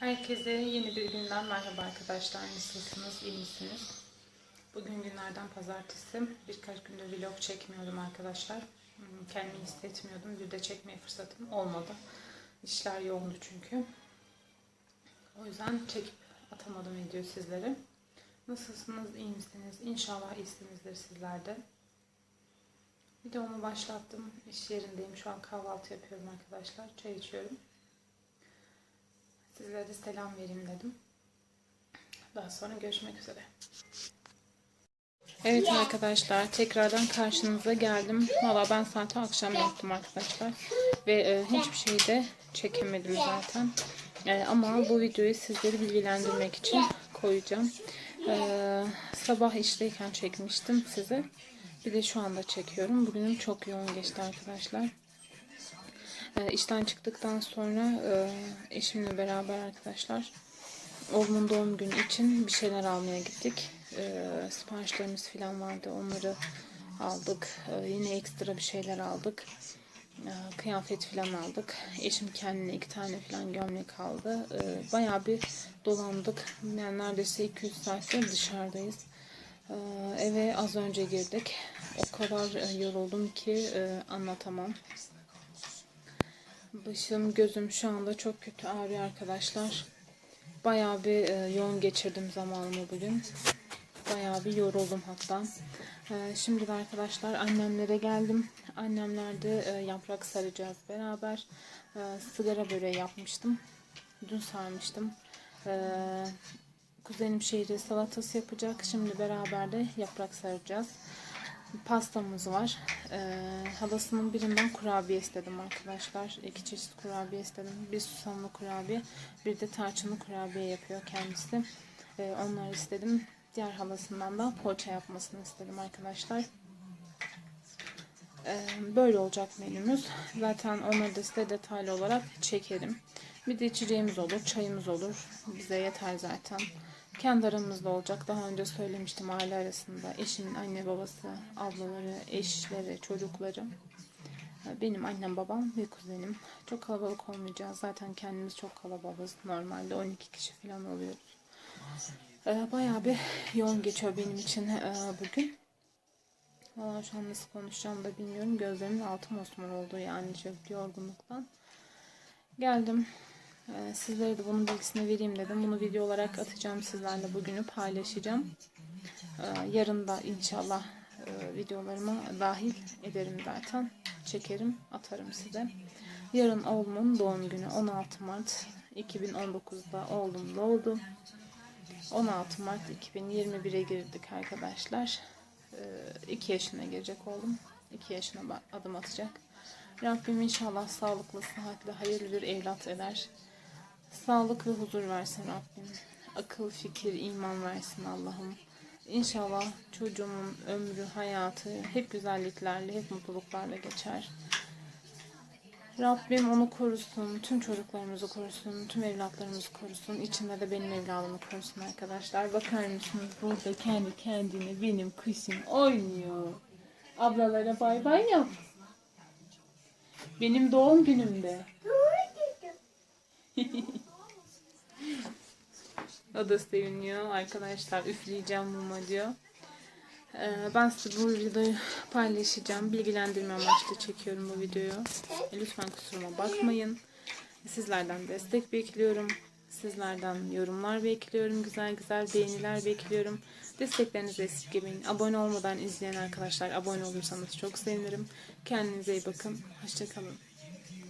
Herkese yeni bir günden merhaba arkadaşlar. Nasılsınız? İyi misiniz? Bugün günlerden pazartesi. Birkaç gündür vlog çekmiyordum arkadaşlar. Hmm, Kendimi hissetmiyordum. Bir de çekmeye fırsatım olmadı. İşler yoğundu çünkü. O yüzden çekip atamadım video sizlere. Nasılsınız? İyi misiniz? İnşallah iyisinizdir sizler de. Videomu başlattım. İş yerindeyim. Şu an kahvaltı yapıyorum arkadaşlar. Çay içiyorum. Sizlere selam vereyim dedim. Daha sonra görüşmek üzere. Evet arkadaşlar tekrardan karşınıza geldim. Valla ben zaten akşam yaptım arkadaşlar. Ve e, hiçbir şey de çekemedim zaten. E, ama bu videoyu sizleri bilgilendirmek için koyacağım. E, sabah işteyken çekmiştim size. Bir de şu anda çekiyorum. Bugünüm çok yoğun geçti arkadaşlar. E, işten çıktıktan sonra e, eşimle beraber arkadaşlar oğlumun doğum günü için bir şeyler almaya gittik. E, siparişlerimiz falan vardı. Onları aldık. E, yine ekstra bir şeyler aldık. E, kıyafet falan aldık. Eşim kendine iki tane falan gömlek aldı. E, bayağı bir dolandık. Yani neredeyse 200 saattir dışarıdayız. Eve az önce girdik. O kadar e, yoruldum ki e, anlatamam. Başım, gözüm şu anda çok kötü ağrıyor arkadaşlar. Bayağı bir e, yoğun geçirdim zamanımı bugün. Bayağı bir yoruldum hatta. E, şimdi de arkadaşlar annemlere geldim. Annemlerde e, yaprak saracağız beraber. E, sigara böreği yapmıştım. Dün sarmıştım. E, kuzenim şehri salatası yapacak. Şimdi beraber de yaprak saracağız pastamız var. Ee, halasının birinden kurabiye istedim arkadaşlar. İki çeşit kurabiye istedim. Bir susamlı kurabiye, bir de tarçınlı kurabiye yapıyor kendisi. Ee, onları istedim. Diğer halasından da poğaça yapmasını istedim arkadaşlar. Ee, böyle olacak menümüz. Zaten onları da size detaylı olarak çekerim. Bir de içeceğimiz olur, çayımız olur. Bize yeter zaten kendi aramızda olacak. Daha önce söylemiştim aile arasında. Eşimin anne babası, ablaları, eşleri, çocukları. Benim annem, babam ve kuzenim. Çok kalabalık olmayacağız. Zaten kendimiz çok kalabalığız. Normalde 12 kişi falan oluyoruz. Bayağı bir yoğun geçiyor benim için bugün. Valla şu an nasıl konuşacağımı da bilmiyorum. Gözlerimin altı mosmor oldu yani çok yorgunluktan. Geldim. Ee, sizlere de bunun bilgisini vereyim dedim. Bunu video olarak atacağım sizlerle bugünü paylaşacağım. Ee, yarın da inşallah e, videolarıma dahil ederim zaten. Çekerim, atarım size. Yarın oğlumun doğum günü 16 Mart 2019'da oğlum doğdu. 16 Mart 2021'e girdik arkadaşlar. 2 yaşına girecek oğlum. 2 yaşına adım atacak. Rabbim inşallah sağlıklı, sıhhatli, hayırlı bir evlat eder. Sağlık ve huzur versin Rabbim. Akıl, fikir, iman versin Allah'ım. İnşallah çocuğumun ömrü, hayatı hep güzelliklerle, hep mutluluklarla geçer. Rabbim onu korusun, tüm çocuklarımızı korusun, tüm evlatlarımızı korusun. İçinde de benim evladımı korusun arkadaşlar. Bakar mısınız burada kendi kendine benim kuşum oynuyor. Ablalara bay bay yap. Benim doğum günümde. o da seviniyor. Arkadaşlar üfleyeceğim muma diyor. Ee, ben size bu videoyu paylaşacağım. Bilgilendirme amaçlı çekiyorum bu videoyu. Lütfen kusuruma bakmayın. Sizlerden destek bekliyorum. Sizlerden yorumlar bekliyorum. Güzel güzel beğeniler bekliyorum. Desteklerinizi esirgemeyin. Abone olmadan izleyen arkadaşlar abone olursanız çok sevinirim. Kendinize iyi bakın. Hoşçakalın.